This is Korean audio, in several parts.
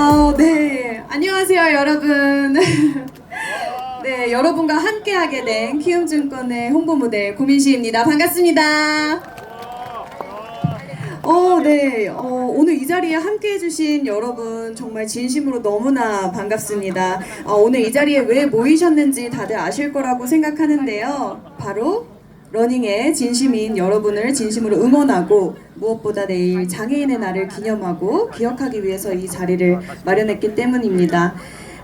아, 네. 안녕하세요, 여러분. 네, 여러분과 함께하게 된 키움증권의 홍보 모델 고민시입니다. 반갑습니다. 어, 네. 어, 오늘 이 자리에 함께 해주신 여러분 정말 진심으로 너무나 반갑습니다. 어, 오늘 이 자리에 왜 모이셨는지 다들 아실 거라고 생각하는데요. 바로 러닝의 진심인 여러분을 진심으로 응원하고 무엇보다 내일 장애인의 날을 기념하고 기억하기 위해서 이 자리를 마련했기 때문입니다.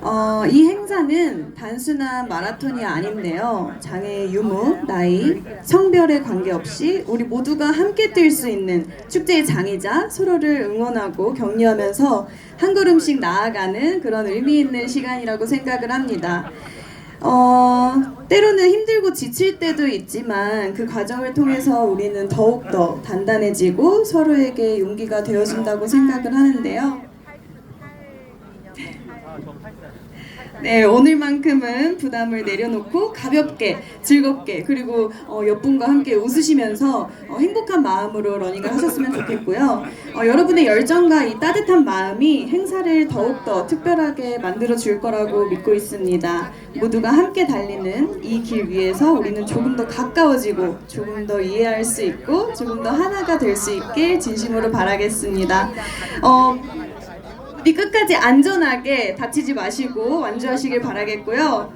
어, 이 행사는 단순한 마라톤이 아닌데요. 장애 유무, 나이, 성별에 관계없이 우리 모두가 함께 뛸 수 있는 축제의 장이자 서로를 응원하고 격려하면서 한 걸음씩 나아가는 그런 의미 있는 시간이라고 생각을 합니다. 어, 때로는 힘들고 지칠 때도 있지만 그 과정을 통해서 우리는 더욱더 단단해지고 서로에게 용기가 되어준다고 생각을 하는데요. 네, 오늘만큼은 부담을 내려놓고 가볍게, 즐겁게, 그리고 어, 옆분과 함께 웃으시면서 어, 행복한 마음으로 러닝을 하셨으면 좋겠고요. 어, 여러분의 열정과 이 따뜻한 마음이 행사를 더욱더 특별하게 만들어 줄 거라고 믿고 있습니다. 모두가 함께 달리는 이 길 위에서 우리는 조금 더 가까워지고 조금 더 이해할 수 있고 조금 더 하나가 될 수 있길 진심으로 바라겠습니다. 어, 우리 끝까지 안전하게 다치지 마시고 완주하시길 바라겠고요.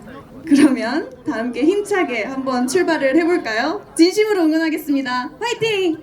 그러면 다 함께 힘차게 한번 출발을 해볼까요? 진심으로 응원하겠습니다. 화이팅!